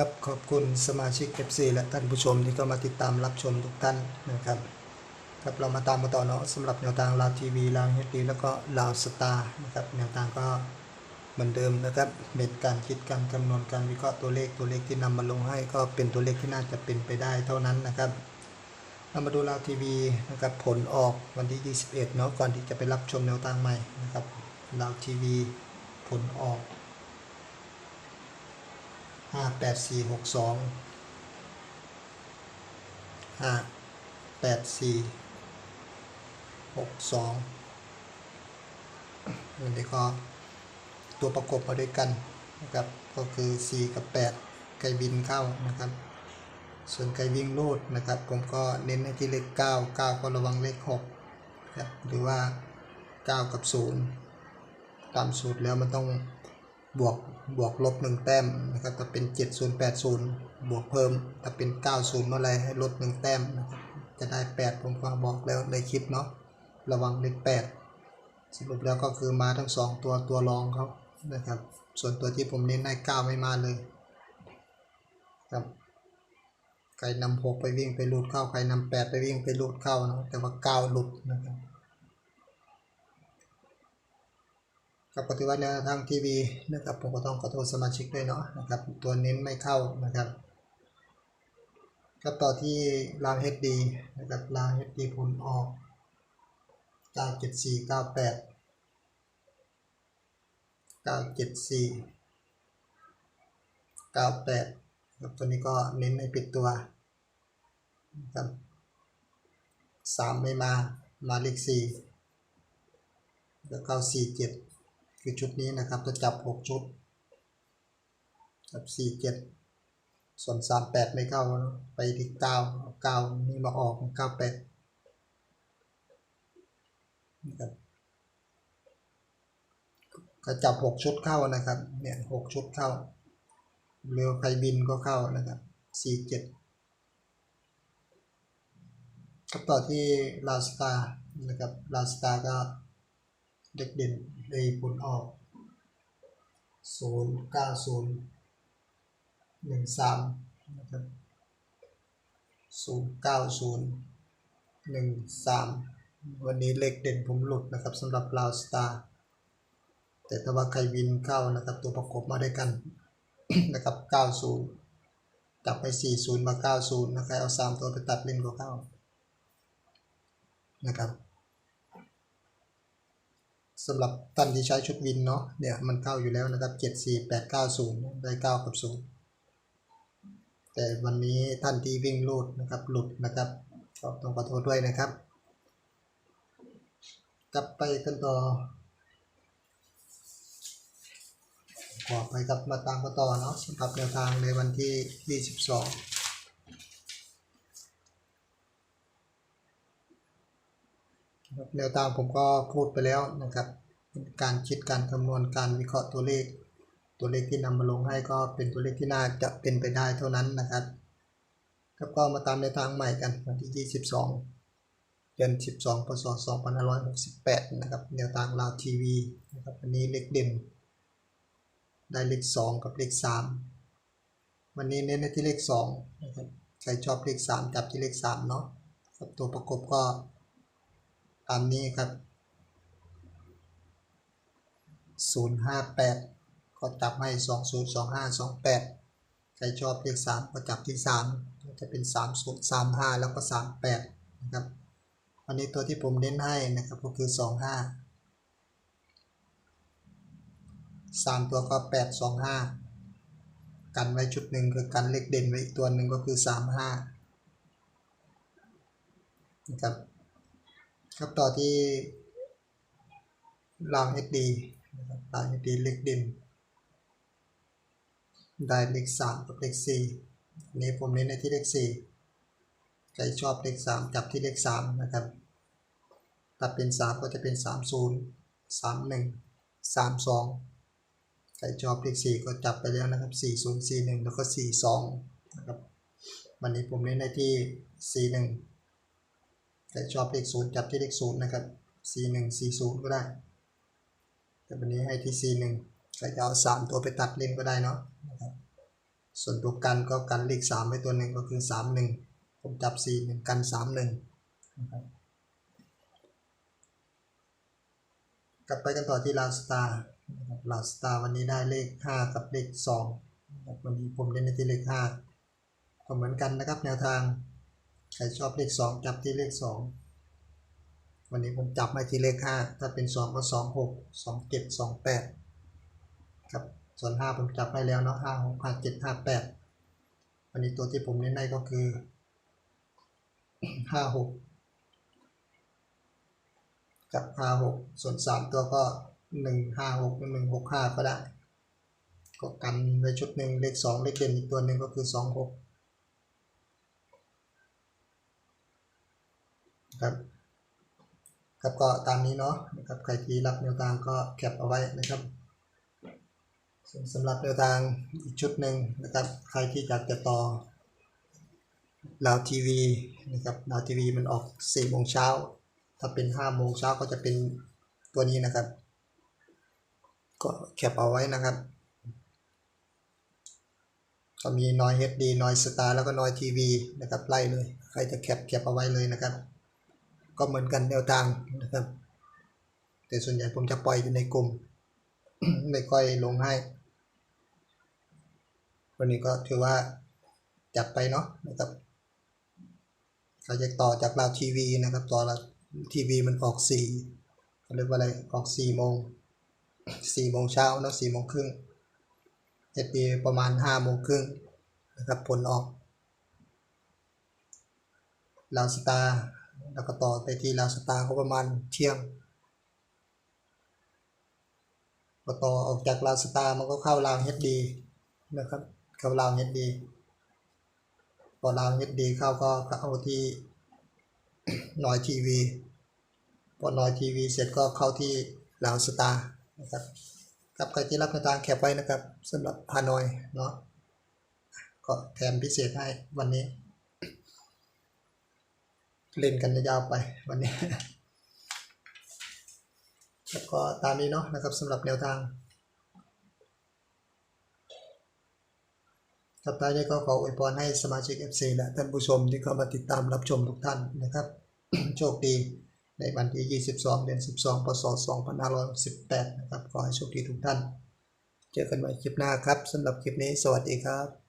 ครับขอบคุณสมาชิก FC และท่านผู้ชมที่เข้ามาติดตามรับชมทุกท่านนะครับครับเรามาตามมาต่อเนาะสำหรับแนวทางลาวทีวีลาวเฮดีแล้วก็ลาวสตาร์นะครับแนวทางก็เหมือนเดิมนะครับเป็นการคิดการคำนวณการวิเคราะห์ตัวเลขตัวเลขที่นำมาลงให้ ก็เป็นตัวเลขที่น่าจะเป็นไปได้เท่านั้นนะครับเรามาดูลาวทีวีนะครับผลออกวันที่ 21เนาะก่อนที่จะไปรับชมแนวทางใหม่นะครับลาวทีวีผลออก ห้าแปดสี่หกสองห้าแปดสี่หกสองอันนี้ก็ตัวประกบมาด้วยกันนะครับก็คือ 4 กับ 8 ไก่บินเข้านะครับ ส่วนไก่วิ่งลูดนะครับ ผมก็เน้นให้ที่เลข 9 9 ก็ระวังเลข6ครับหรือว่า 9 กับ 0 ตามสูตรแล้วมันต้องบวก บวกลบหนึ่งแต้มนะครับถ้าเป็น 7080 บวกเพิ่มถ้าเป็น 90 เมื่อไรให้ลดหนึ่งแต้มนะครับจะได้ 8 ผมก็บอกแล้วในคลิปเนาะระวังเลข8สรุปแล้วก็คือมาทั้ง 2 ตัวตัวรองเขานะครับส่วนตัวที่ผมเน้นได้9ไม่มาเลยครับใครนำ6ไปวิ่งไปลูดเข้าใครนำ8ไปวิ่งไปลูดเข้านะแต่ว่า9หลุดนะครับ ครับปฏิวัติแนวทางทีวีนะครับผมก็ต้องขอโทษสมาชิกด้วยเนาะนะครับตัวเน้นไม่เข้านะครับครับต่อที่รางเฮดดีนะครับรางเฮดดีผลออก97498 974 98ครับตัวนี้ก็เน้นให้ปิดตัวนะครับ3ไม่มามาเลข4แล้วเก็47 คือชุดนี้นะครับจะจับ 6 ชุด จับ 4 7 ส่วน 3 8 ไม่เข้า ไปที่9เอา9นี่มาออก9 8นะครับก็จับ 6 ชุดเข้านะครับ เนี่ย6ชุดเข้า เรือใครบินก็เข้านะครับ 4 7ครับต่อที่ลาสตานะครับลาสตาก็เด็กเด่น เลยผลออก 0 9 0 1 3 นะครับ 0 9 0 1 3 วันนี้เลขเด่นผมหลุดนะครับสำหรับลาวสตาร์แต่ถ้าว่าใครวินเข้านะครับตัวประกบมาด้วยกันนะครับ 90จับไป 40 มา 90 นะครับเอา 3 ตัวไปตัดเล่นก็เข้านะครับ สำหรับท่านที่ใช้ชุดวินเนาะเนี่ยมันเข้าอยู่แล้วนะครับ 7 4 8 9 0 ได้ 9 กับ 0 แต่วันนี้ท่านที่วิ่งลูดนะครับหลุดนะครับก็ต้องขอโทษด้วยนะครับ กลับไปกันต่อขอไปกับมาตามกันต่อเนาะสำหรับแนวทางในวันที่ 22 ครับ แนวทางผมก็พูดไปแล้วนะครับการคิดการคำนวณการวิเคราะห์ตัวเลข ตัวเลขที่นำมาลงให้ก็เป็นตัวเลขที่น่าจะเป็นไปได้เท่านั้นนะครับครับก็มาตามแนวทางใหม่กันวันที่ 22 เดือน 12 พศ 2568 นะครับแนวทางลาวทีวีนะครับอันนี้เลขเด่น ได้เลข 2 กับเลข 3 วันนี้เน้นที่เลข2นะครับใครชอบเลข 3 จับที่เลข3เนาะตัวประกบก็ ตามนี้ครับ 058 ก็จับให้ 202528 ใครชอบเลข3 ก็จับที่ 3 จะเป็น 3035 แล้วก็ 38 นะครับอันนี้ตัวที่ผมเน้นให้นะครับก็คือ 25 3 ตัวก็ 825กันไว้ชุดหนึ่งคือกันเลขเด่นไว้อีกตัวหนึ่งก็คือ 35นะครับ ครับต่อที่รางเอดีนะครับรางเอดีเลขเด่นได้เลขสามกับเลขสี่อันนี้ผมเน้นในที่เลขสี่ใครชอบเลขสามจับที่เลขสามนะครับ ถ้าเป็นสามก็จะเป็นสามศูนย์สามหนึ่งสามสองใครชอบเลขสี่ก็จับไปแล้วนะครับสี่ศูนย์สี่หนึ่งแล้วก็สี่สองนะครับ วันนี้ผมเน้นในที่สี่หนึ่ง ใครชอบเลขศูนย์จับที่เลขศูนย์นะครับ C หนึ่ง C ศูนย์ก็ได้ แต่วันนี้ให้ที่ C หนึ่งใครจะเอาสามตัวไปตัดเล่นก็ได้เนาะนะครับส่วนตัวกันก็กันเลขสามไว้ตัวหนึ่งก็คือสามหนึ่งผมจับสี่หนึ่งกันสามหนึ่งนะครับกลับไปกันต่อที่ลาวสตาร์ลาวสตาร์วันนี้ได้เลขห้ากับเลขสองวันนี้ผมเล่นในที่เลขห้าก็เหมือนกันนะครับแนวทาง ใครชอบเลขสองจับที่เลขสองวันนี้ผมจับมาที่เลขห้าถ้าเป็นสองก็สองหกสองเจ็ดสองแปดครับส่วนห้าผมจับให้แล้วเนาะห้าหกห้าเจ็ดห้าแปดวันนี้ตัวที่ผมเน้นได้ก็คือห้าหกกับห้าหกส่วนสามตัวก็หนึ่งห้าหกหนึ่งหกห้าก็ได้ ก็กันไว้ชุดหนึ่งเลขสองเลขเด่นอีกตัวหนึ่งก็คือสองหก ครับครับก็ตามนี้เนาะนะครับใครที่รับแนวทางก็แคปเอาไว้นะครับสำหรับแนวทางอีกชุดหนึ่งนะครับใครที่อยากจะต่อลาวทีวีนะครับลาวทีวีมันออก4โมงเช้า ถ้าเป็น5โมงเช้าก็จะเป็นตัวนี้นะครับ ก็แคปเอาไว้นะครับก็มีนอย HD นอยสตาร์แล้วก็นอยทีวีนะครับไล่เลย ใครจะแคปแคปเอาไว้เลยนะครับ ก็เหมือนกันแนวทางนะครับ แต่ส่วนใหญ่ผมจะปล่อยอยู่ในกลุ่ม ไม่ค่อยลงให้ วันนี้ก็ถือว่าจัดไปเนาะนะครับใครจะต่อจากเราทีวีนะครับต่อเราทีวีมันออกสี่เขาเรียกว่าอะไรออกสี่โมงสี่โมงเช้าเนาะสี่โมงครึ่งเอปีประมาณห้าโมงครึ่งนะครับผลออกลาวสตาร์ แล้วก็ต่อไปที่ลาวสตาก็ประมาณเที่ยงพอต่อออกจากลาวสตามันก็เข้าลาวเฮดดีนะครับ เข้าลาวเฮดดีพอลาวเฮดดีเข้าก็เข้าที่หน่อยทีวีพอหน่อยทีวีเสร็จก็เข้าที่ลาวสตานะครับกับใครที่รับในทางแคปไว้นะครับสำหรับฮานอยเนาะก็แถมพิเศษให้วันนี้ เล่นกันยาวไปวันนี้ แล้วก็ตามนี้เนาะนะครับสำหรับแนวทางครับท้ายนี้ก็ขออวยพรให้สมาชิก FC และท่านผู้ชมที่เข้ามาติดตามรับชมทุกท่านนะครับ โชคดีในวันที่ 22 เดือน 12 พศ 2518 นะครับ ขอให้โชคดีทุกท่าน เจอกันใหม่คลิปหน้าครับสำหรับคลิปนี้สวัสดีครับ